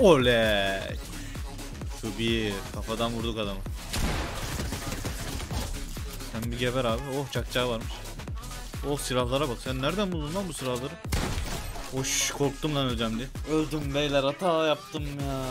Oley. Şu bir kafadan vurduk adamı. Sen bir geber abi. Oh çakçağı varmış. Oh silahlara bak. Sen nereden buldun lan bu silahları? Hoş korktum lan öleceğim diye. Öldüm beyler hata yaptım ya.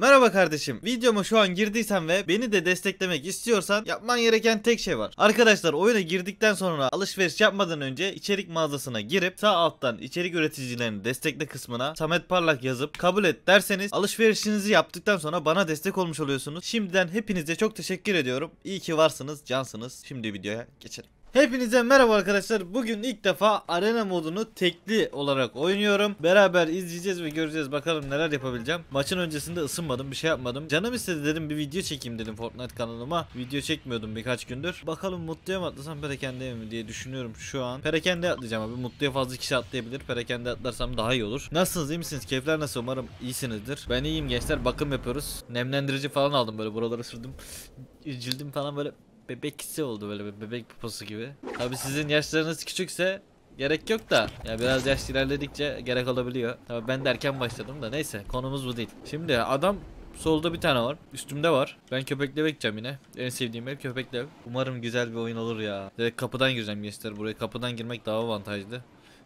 Merhaba kardeşim. Videoma şu an girdiysen ve beni de desteklemek istiyorsan yapman gereken tek şey var. Arkadaşlar oyuna girdikten sonra alışveriş yapmadan önce içerik mağazasına girip sağ alttan içerik üreticilerini destekle kısmına Samet Parlak yazıp kabul et derseniz alışverişinizi yaptıktan sonra bana destek olmuş oluyorsunuz. Şimdiden hepinize çok teşekkür ediyorum. İyi ki varsınız, cansınız. Şimdi videoya geçelim. Hepinize merhaba arkadaşlar. Bugün ilk defa arena modunu tekli olarak oynuyorum. Beraber izleyeceğiz ve göreceğiz bakalım neler yapabileceğim. Maçın öncesinde ısınmadım, bir şey yapmadım. Canım istedi dedim bir video çekeyim dedim Fortnite kanalıma. Video çekmiyordum birkaç gündür. Bakalım Mutlu'ya mı atlasam Perakende mi diye düşünüyorum şu an. Perakende atlayacağım abi. Mutlu'ya fazla kişi atlayabilir. Perakende atlarsam daha iyi olur. Nasılsınız iyi misiniz? Keyifler nasıl? Umarım iyisinizdir. Ben iyiyim gençler. Bakım yapıyoruz. Nemlendirici falan aldım böyle buraları sürdüm. Cildim falan böyle bebeksi oldu böyle bir bebek poposu gibi. Tabi sizin yaşlarınız küçükse gerek yok da ya biraz yaş ilerledikçe gerek olabiliyor. Tabi ben de erken başladım da neyse konumuz bu değil. Şimdi adam solda bir tane var. Üstümde var. Ben köpekle gideceğim yine. En sevdiğim ev köpekle. Umarım güzel bir oyun olur ya. Direkt kapıdan gireceğim gençler. Buraya kapıdan girmek daha avantajlı.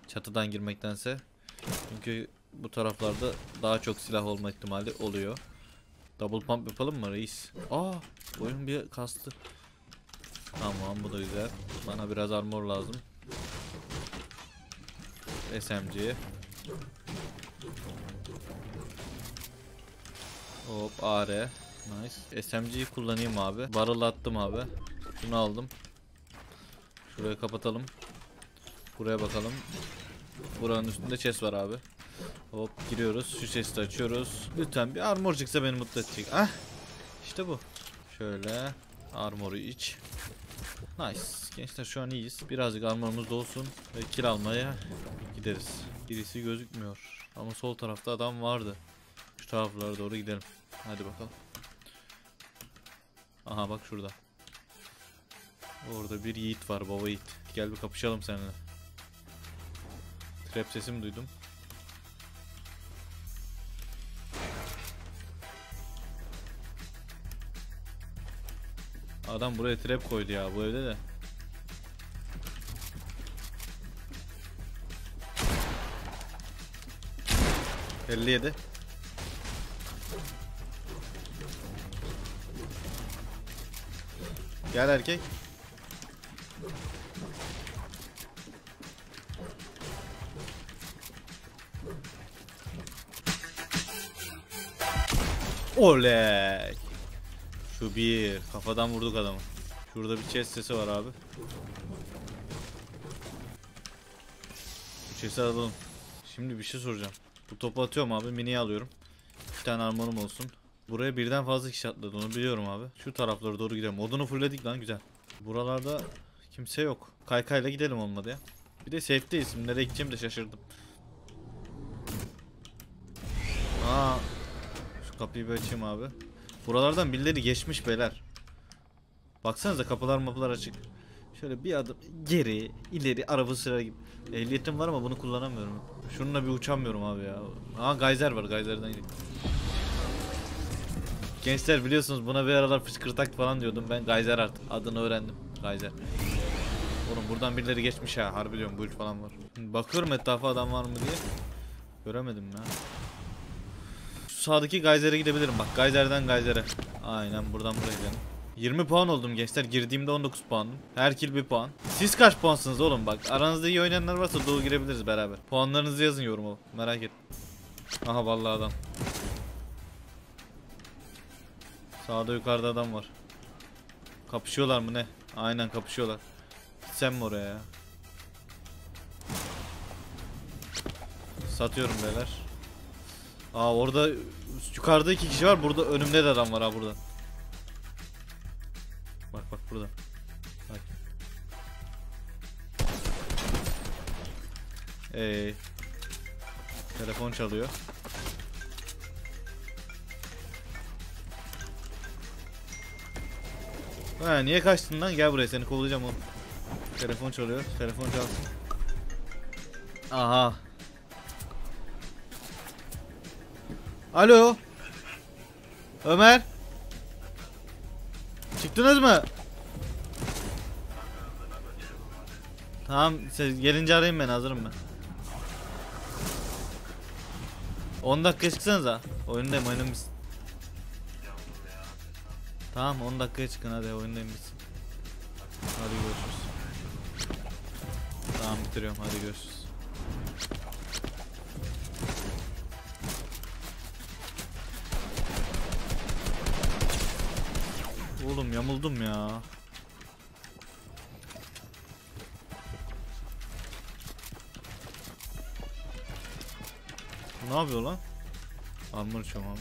Çatıdan girmektense. Çünkü bu taraflarda daha çok silah olma ihtimali oluyor. Double pump yapalım mı reis? Aa, oyun bir kastı. Tamam bu da güzel. Bana biraz armor lazım. SMG. Hop AR. Nice. SMG'yi kullanayım abi. Barrel attım abi. Şunu aldım. Şurayı kapatalım. Buraya bakalım. Buranın üstünde chest var abi. Hop giriyoruz. Şu chest'i açıyoruz. Lütfen bir armor çıksa beni mutlu edecek. Ah. İşte bu. Şöyle armoru iç. Nice. Gençler şu an iyiyiz. Birazcık armorumuz da olsun ve kill almaya gideriz. Birisi gözükmüyor. Ama sol tarafta adam vardı. Şu taraflara doğru gidelim. Hadi bakalım. Aha bak şurada. Orada bir yiğit var baba yiğit. Gel bir kapışalım seninle. Trap sesimi duydum. Adam buraya trap koydu ya bu evde de. Elli yedi. Gel erkek. Oley. Şu bir. Kafadan vurduk adamı. Şurada bir chest sesi var abi. Bu chest'i alalım. Şimdi bir şey soracağım. Bu topu atıyorum abi. Mini'yi alıyorum. İki tane armorum olsun. Buraya birden fazla kişi atladı onu biliyorum abi. Şu taraflara doğru gidelim. Odunu fullledik lan güzel. Buralarda kimse yok. Kaykayla gidelim olmadı ya. Bir de safe'deyiz. Nereye gideceğim de şaşırdım. Aa, şu kapıyı bir açayım abi. Buralardan birileri geçmiş beyler. Baksanıza kapılar mapılar açık. Şöyle bir adım geri, ileri, araba sürer gibi. Ehliyetim var ama bunu kullanamıyorum. Şununla bir uçamıyorum abi ya. Aa gayzer var, gayzerden gidelim. Gençler biliyorsunuz buna bir aralar fışkırtak falan diyordum. Ben gayzer artık adını öğrendim. Gayzer. Oğlum buradan birileri geçmiş ha. Harbi diyorum build falan var. Bakıyorum etrafa adam var mı diye. Göremedim ya. Şu sağdaki Geyser'e gidebilirim bak. Geyser'den Geyser'e. Aynen buradan buraya gidelim. 20 puan oldum gençler. Girdiğimde 19 puanım. Her kill bir puan. Siz kaç puansınız oğlum bak. Aranızda iyi oynayanlar varsa doğu girebiliriz beraber. Puanlarınızı yazın yoruma. Merak et. Aha vallahi adam. Sağda yukarıda adam var. Kapışıyorlar mı ne? Aynen kapışıyorlar. Gitsem mi oraya ya? Satıyorum beyler. Aa orada yukarıda iki kişi var. Burada önümde de adam var ha burada. Bak bak burada. Bak. Ee, telefon çalıyor. Ha niye kaçtın lan? Gel buraya seni kovulacağım oğlum. Telefon çalıyor. Telefon çalsın. Aha. Alo. Ömer. Çıktınız mı? Tamam siz gelince arayın beni hazırım ben. 10 dakika çıksanıza. Oyundayım oyunum bitsin. Tamam 10 dakikaya çıkın hadi oyundayım bitsin. Hadi görüşürüz. Tamam bitiriyorum hadi görüşürüz. Oğlum yamuldum ya. Ne yapıyor lan? Armor içiyorum abi.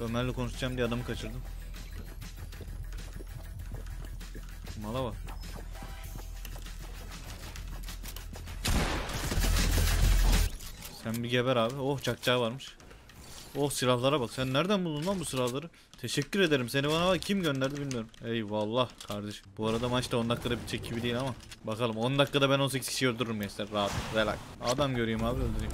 Ömer'le konuşacağım diye adamı kaçırdım. Mala bak. Sen bir geber abi. Oh çakçağı varmış. Oh silahlara bak. Sen nereden buldun lan bu silahları? Teşekkür ederim. Seni bana kim gönderdi bilmiyorum. Eyvallah kardeşim. Bu arada maçta 10 dakikada bitecek gibi değil ama. Bakalım 10 dakikada ben 18 kişi öldürürüm gençler. Rahat. Relax. Adam göreyim abi öldüreyim.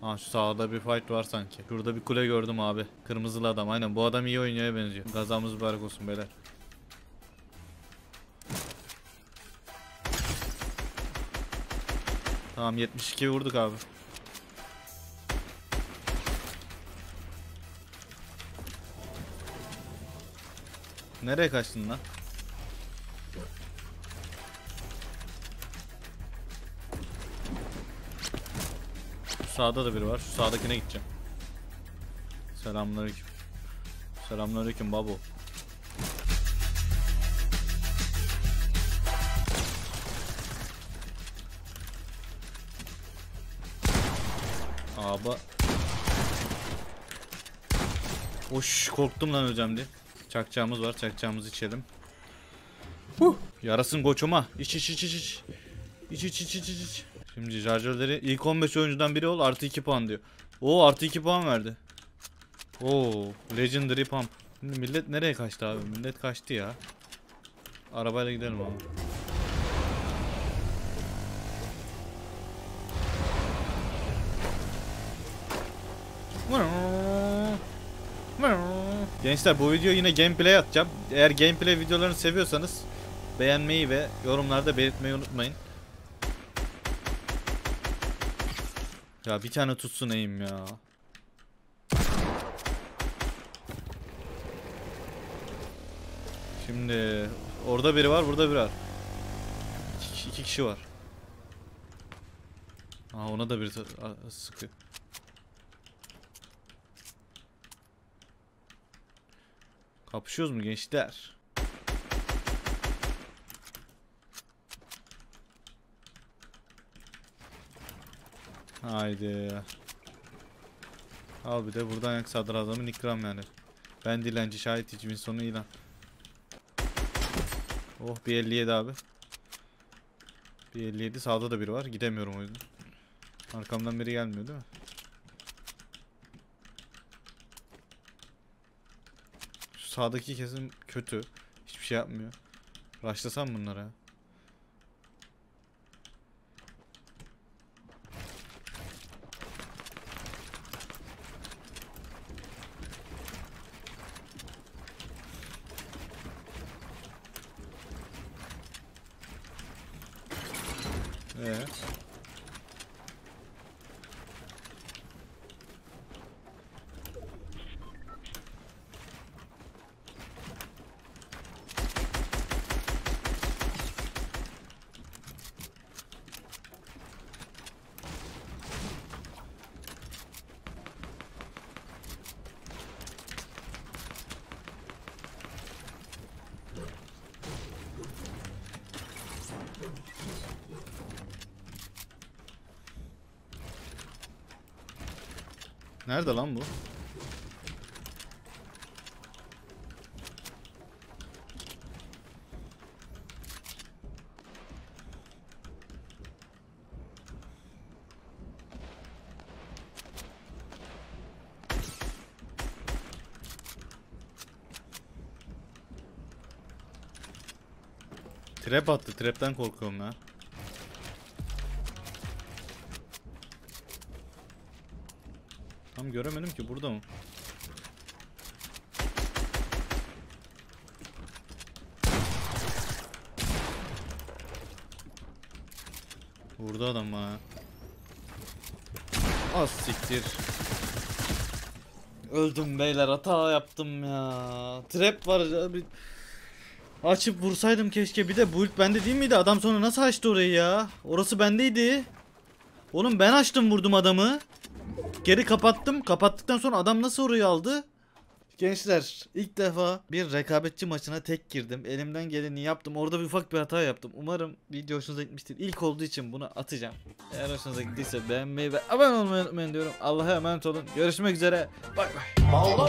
Ha şu sağda bir fight var sanki. Şurada bir kule gördüm abi. Kırmızılı adam. Aynen bu adam iyi oynuyor benziyor. Gazamız mübarek olsun beyler. Tamam 72 vurduk abi. Nereye kaçtın lan? Şu sağda da biri var. Şu sağdakine gideceğim. Selamünaleyküm. Selamünaleyküm babo. Aba. Hoş korktum lan öleceğim diye. Çakacağımız var. Çakacağımızı içelim. Huh. Yarasın koçuma. İç iç iç iç iç. İç iç iç iç iç. Şimdi şarjörleri ilk 15 oyuncudan biri ol artı 2 puan diyor. Oo artı 2 puan verdi. Oo legendary pump. Şimdi millet nereye kaçtı abi? Millet kaçtı ya. Arabayla gidelim abi. Gençler bu video yine gameplay atacağım. Eğer gameplay videolarını seviyorsanız beğenmeyi ve yorumlarda belirtmeyi unutmayın. Ya bir tane tutsun eğim ya. Şimdi orada biri var, burada biri var. İki, iki kişi var. Aa ona da a- sıkıyor. Kapışıyoruz mu gençler? Haydi. Al bir de buradan yak sadrazamın ikram yani. Ben dilenci şahit icimin sonu ilan. Oh bir 57 abi. Bir 57 sağda da biri var. Gidemiyorum o yüzden. Arkamdan biri gelmiyor değil mi? Sağdaki kesim kötü. Hiçbir şey yapmıyor. Raşlasam bunlara. Ee. Nerede lan bu? Trap attı. Trap'ten korkuyorum ya. Tam göremedim ki burada mı? Vurdu adam bana. Az siktir. Öldüm beyler hata yaptım ya. Trap var. ya, Açıp vursaydım keşke bir de bu bende değil miydi? Adam sonra nasıl açtı orayı ya? Orası bendeydi. Oğlum ben açtım vurdum adamı. Geri kapattım. Kapattıktan sonra adam nasıl orayı aldı? Gençler ilk defa bir rekabetçi maçına tek girdim. Elimden geleni yaptım. Orada bir ufak bir hata yaptım. Umarım video hoşunuza gitmiştir. İlk olduğu için bunu atacağım. Eğer hoşunuza gittiyse beğenmeyi ve abone olmayı unutmayın diyorum. Allah'a emanet olun. Görüşmek üzere. Bay bay.